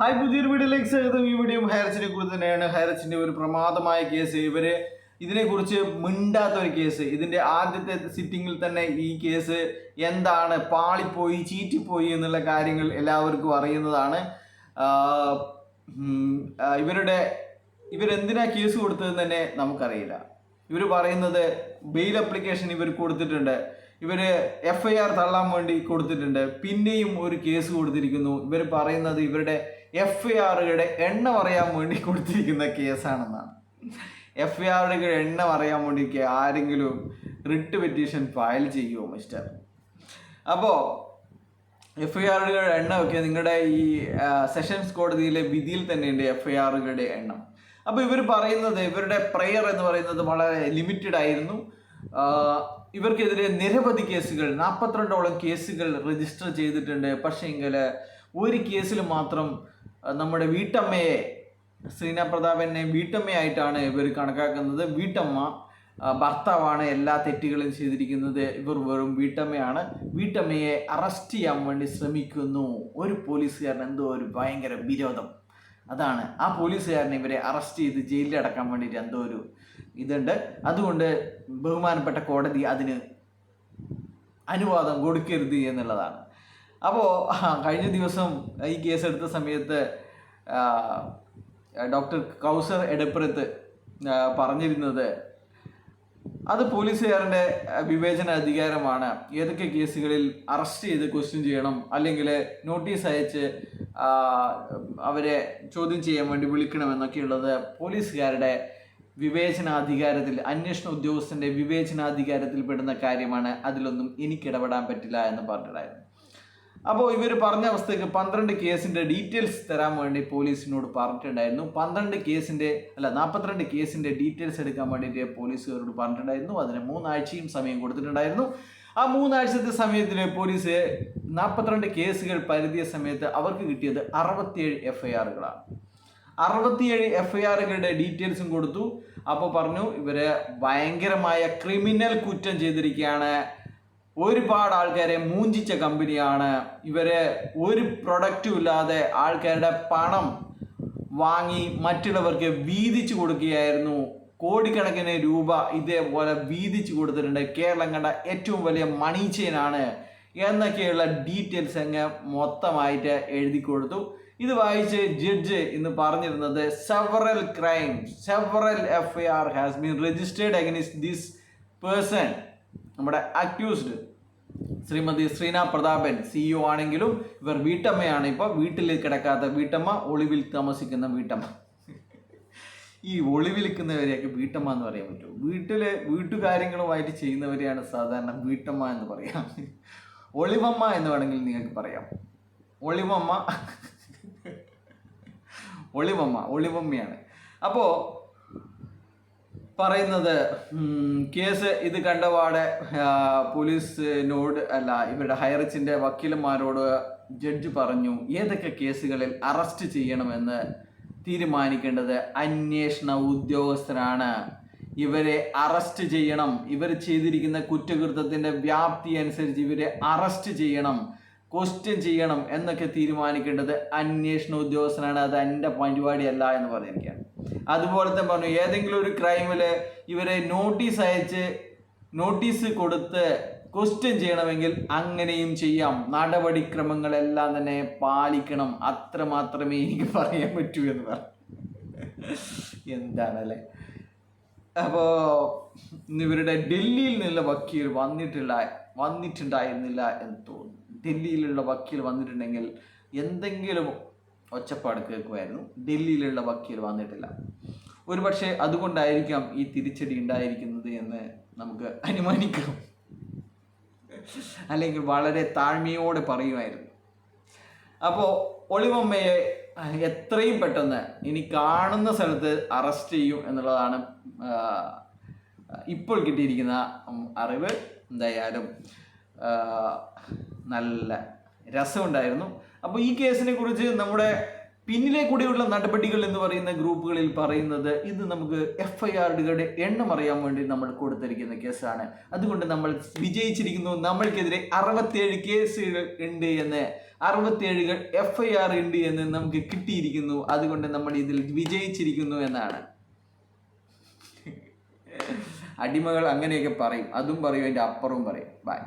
Hi പുതിയൊരു വീഡിയോയിലേക്ക് സ്വാഗതം. ഈ വീഡിയോ ഹൈറച്ചിനെ കുറിച്ച് തന്നെയാണ്. ഹൈറച്ചിന്റെ ഒരു പ്രമാദമായ കേസ്. ഇവർ ഇതിനെക്കുറിച്ച് മിണ്ടാത്ത ഒരു കേസ്. ഇതിന്റെ ആദ്യത്തെ സിറ്റിങ്ങിൽ തന്നെ ഈ കേസ് എന്താണ്? പാളിപ്പോയി ചീറ്റിപ്പോയി എന്നുള്ള കാര്യങ്ങൾ എല്ലാവർക്കും അറിയുന്നതാണ്. ഇവരുടെ ഇവരെന്തിനാ കേസ് കൊടുത്തതെന്ന് തന്നെ നമുക്കറിയില്ല. ഇവർ പറയുന്നത് ബെയിൽ അപ്ലിക്കേഷൻ ഇവർ കൊടുത്തിട്ടുണ്ട്. ഇവർ എഫ് ഐ ആർ തള്ളാൻ വേണ്ടി കൊടുത്തിട്ടുണ്ട്. പിന്നെയും ഒരു കേസ് കൊടുത്തിരിക്കുന്നു. ഇവർ പറയുന്നത് ഇവരുടെ എഫ് ഐ ആറുകളുടെ എണ്ണം അറിയാൻ വേണ്ടി കൊടുത്തിരിക്കുന്ന കേസാണെന്നാണ്. എഫ് ഐ ആറുകളുടെ എണ്ണം അറിയാൻ വേണ്ടി ആരെങ്കിലും റിട്ട് പെറ്റീഷൻ ഫയൽ ചെയ്യുമോ മിസ്റ്റർ? അപ്പോൾ എഫ് ഐ ആറുകളുടെ എണ്ണമൊക്കെ നിങ്ങളുടെ ഈ സെഷൻസ് കോടതിയിലെ വിധിയിൽ തന്നെയുണ്ട് എഫ് ഐ ആറുകളുടെ എണ്ണം. അപ്പോൾ ഇവർ പറയുന്നത് ഇവരുടെ പ്രെയർ എന്ന് പറയുന്നത് വളരെ ലിമിറ്റഡ് ആയിരുന്നു. ഇവർക്കെതിരെ നിരവധി കേസുകൾ നാൽപ്പത്തിരണ്ടോളം കേസുകൾ രജിസ്റ്റർ ചെയ്തിട്ടുണ്ട്. പക്ഷേങ്കിൽ ഒരു കേസിൽ മാത്രം നമ്മുടെ വീട്ടമ്മയെ ശ്രീന പ്രതാപനെ വീട്ടമ്മയായിട്ടാണ് ഇവർ കണക്കാക്കുന്നത്. വീട്ടമ്മ ഭർത്താവാണ് എല്ലാ തെറ്റുകളും ചെയ്തിരിക്കുന്നത്. ഇവർ വെറും വീട്ടമ്മയാണ്. വീട്ടമ്മയെ അറസ്റ്റ് ചെയ്യാൻ വേണ്ടി ശ്രമിക്കുന്നു. ഒരു പോലീസുകാരൻ എന്തോ ഒരു ഭയങ്കര വിരോധം. അതാണ്. ആ പോലീസുകാരനെ ഇവരെ അറസ്റ്റ് ചെയ്ത് ജയിലിൽ അടക്കാൻ വേണ്ടിയിട്ട് എന്തോ ഒരു ഇതുണ്ട്. അതുകൊണ്ട് ബഹുമാനപ്പെട്ട കോടതി അതിന് അനുവാദം കൊടുക്കരുത് എന്നുള്ളതാണ്. അപ്പോൾ കഴിഞ്ഞ ദിവസം ഈ കേസ് എടുത്ത സമയത്ത് ഡോക്ടർ കൗസർ എടപ്പുറത്ത് പറഞ്ഞിരുന്നത് അത് പോലീസുകാരന്റെ വിവേചന അധികാരമാണ്. ഏതൊക്കെ കേസുകളിൽ അറസ്റ്റ് ചെയ്ത് ക്വസ്റ്റ്യൻ ചെയ്യണം? അല്ലെങ്കിൽ നോട്ടീസ് അയച്ച് അവരെ ചോദ്യം ചെയ്യാൻ വേണ്ടി വിളിക്കണമെന്നൊക്കെയുള്ളത് പോലീസുകാരുടെ വിവേചനാധികാരത്തിൽ അന്വേഷണ ഉദ്യോഗസ്ഥന്റെ വിവേചനാധികാരത്തിൽ പെടുന്ന കാര്യമാണ്. അതിലൊന്നും എനിക്ക് ഇടപെടാൻ പറ്റില്ല എന്ന് പറഞ്ഞിട്ടുണ്ടായിരുന്നു. അപ്പോൾ ഇവർ പറഞ്ഞ അവസ്ഥയ്ക്ക് പന്ത്രണ്ട് കേസിന്റെ ഡീറ്റെയിൽസ് തരാൻ വേണ്ടി പോലീസിനോട് പറഞ്ഞിട്ടുണ്ടായിരുന്നു. പന്ത്രണ്ട് കേസിന്റെ അല്ല നാൽപ്പത്തിരണ്ട് കേസിന്റെ ഡീറ്റെയിൽസ് എടുക്കാൻ വേണ്ടിയിട്ട് പോലീസുകാരോട് പറഞ്ഞിട്ടുണ്ടായിരുന്നു. അതിന് മൂന്നാഴ്ചയും സമയം കൊടുത്തിട്ടുണ്ടായിരുന്നു. ആ മൂന്നാഴ്ചത്തെ സമയത്തിൽ പോലീസ് നാൽപ്പത്തിരണ്ട് കേസുകൾ പരിധിയ സമയത്ത് അവർക്ക് കിട്ടിയത് അറുപത്തിയേഴ് എഫ് ഐ ആറുകളാണ് അറുപത്തിയേഴ് എഫ് ഐ ആറുകളുടെ ഡീറ്റെയിൽസും കൊടുത്തു. അപ്പോൾ പറഞ്ഞു ഇവരെ ഭയങ്കരമായ ക്രിമിനൽ കുറ്റം ചെയ്തിരിക്കുകയാണ്. ഒരുപാട് ആൾക്കാരെ മൂഞ്ചിച്ച കമ്പനിയാണ്. ഇവരെ ഒരു പ്രൊഡക്റ്റും ഇല്ലാതെ ആൾക്കാരുടെ പണം വാങ്ങി മറ്റുള്ളവർക്ക് വീതിച്ചു കൊടുക്കുകയായിരുന്നു. കോടിക്കണക്കിന് രൂപ ഇതേപോലെ വീതിച്ചു കൊടുത്തിട്ടുണ്ട്. കേരളം കണ്ട ഏറ്റവും വലിയ മണി ചെയിനാണ് എന്നൊക്കെയുള്ള ഡീറ്റെയിൽസ് അങ്ങ് മൊത്തമായിട്ട് എഴുതി കൊടുത്തു. ഇത് വായിച്ച് ജഡ്ജ് ഇന്ന് പറഞ്ഞിരുന്നത് several crime several F I R has been registered against this person നമ്മുടെ അക്യൂസ്ഡ് ശ്രീമതി ശ്രീന പ്രതാപൻ സിഇഒ ആണെങ്കിലും ഇവർ വീട്ടമ്മയാണ്. ഇപ്പോൾ വീട്ടിൽ കിടക്കാത്ത വീട്ടമ്മ ഒളിവിൽ താമസിക്കുന്ന വീട്ടമ്മ. ഈ ഒളിവിൽക്കുന്നവരെയൊക്കെ വീട്ടമ്മ എന്ന് പറയാൻ പറ്റുമോ? വീട്ടിൽ വീട്ടുകാര്യങ്ങളുമായിട്ട് ചെയ്യുന്നവരെയാണ് സാധാരണ വീട്ടമ്മ എന്ന് പറയാം. ഒളിവമ്മ എന്ന് വേണമെങ്കിൽ നിങ്ങൾക്ക് പറയാം. ഒളിവമ്മ. ഒളിവമ്മ ഒളിവമ്മയാണ്. അപ്പോൾ പറയുന്നത് കേസ് ഇത് കണ്ടപാടെ പോലീസിനോട് അല്ല ഇവരുടെ ഹയറിച്ചിന്റെ വക്കീലന്മാരോട് ജഡ്ജ് പറഞ്ഞു ഏതൊക്കെ കേസുകളിൽ അറസ്റ്റ് ചെയ്യണമെന്ന് തീരുമാനിക്കേണ്ടത് അന്വേഷണ ഉദ്യോഗസ്ഥരാണ്. ഇവരെ അറസ്റ്റ് ചെയ്യണം. ഇവർ ചെയ്തിരിക്കുന്ന കുറ്റകൃത്യത്തിന്റെ വ്യാപ്തി അനുസരിച്ച് ഇവരെ അറസ്റ്റ് ചെയ്യണം. ക്വസ്റ്റ്യൻ ചെയ്യണം എന്നൊക്കെ തീരുമാനിക്കേണ്ടത് അന്വേഷണ ഉദ്യോഗസ്ഥനാണ്. അത് എന്റെ പരിപാടിയല്ല എന്ന് പറഞ്ഞിരിക്കുകയാണ്. അതുപോലെ തന്നെ പറഞ്ഞു ഏതെങ്കിലും ഒരു ക്രൈമിൽ ഇവരെ നോട്ടീസ് അയച്ച് നോട്ടീസ് കൊടുത്ത് ക്വസ്റ്റ്യൻ ചെയ്യണമെങ്കിൽ അങ്ങനെയും ചെയ്യാം. നടപടിക്രമങ്ങളെല്ലാം തന്നെ പാലിക്കണം. അത്ര മാത്രമേ എനിക്ക് പറയാൻ പറ്റൂ എന്ന് പറഞ്ഞു. എന്താണല്ലേ? അപ്പോൾ ഇവരുടെ ഡൽഹിയിൽ നിന്നുള്ള വക്കീൽ വന്നിട്ടില്ല വന്നിട്ടുണ്ടായിരുന്നില്ല എന്ന് തോന്നുന്നു. ഡൽഹിയിലുള്ള വക്കീൽ വന്നിട്ടുണ്ടെങ്കിൽ എന്തെങ്കിലും ഒച്ചപ്പാട് കേൾക്കുമായിരുന്നു. ഡൽഹിയിലുള്ള വക്കീൽ വന്നിട്ടില്ല. ഒരുപക്ഷെ അതുകൊണ്ടായിരിക്കാം ഈ തിരിച്ചടി ഉണ്ടായിരിക്കുന്നത് എന്ന് നമുക്ക് അനുമാനിക്കാം. അല്ലെങ്കിൽ വളരെ താഴ്മയോടെ പറയുമായിരുന്നു. അപ്പോൾ ഒളിവമ്മയെ എത്രയും പെട്ടെന്ന് ഇനി കാണുന്ന സ്ഥലത്ത് അറസ്റ്റ് ചെയ്യും എന്നുള്ളതാണ് ഇപ്പോൾ കിട്ടിയിരിക്കുന്ന അറിവ്. എന്തായാലും നല്ല രസമുണ്ടായിരുന്നു. അപ്പോൾ ഈ കേസിനെ കുറിച്ച് നമ്മുടെ പിന്നിലെ കൂടിയുള്ള നടപടികൾ എന്ന് പറയുന്ന ഗ്രൂപ്പുകളിൽ പറയുന്നത് ഇത് നമുക്ക് എഫ് ഐ ആറുകളുടെ എണ്ണം അറിയാൻ വേണ്ടി നമ്മൾ കൊടുത്തിരിക്കുന്ന കേസാണ്. അതുകൊണ്ട് നമ്മൾ വിജയിച്ചിരിക്കുന്നു. നമ്മൾക്കെതിരെ അറുപത്തേഴ് കേസുകൾ ഉണ്ട് എന്ന്. അറുപത്തേഴുകൾ എഫ് ഐ ആർ ഉണ്ട് എന്ന് നമുക്ക് കിട്ടിയിരിക്കുന്നു. അതുകൊണ്ട് നമ്മൾ ഇതിൽ വിജയിച്ചിരിക്കുന്നു എന്നാണ്. അടിമകൾ അങ്ങനെയൊക്കെ പറയും. അതും പറയും അതിന്റെ അപ്പുറവും പറയും. ബൈ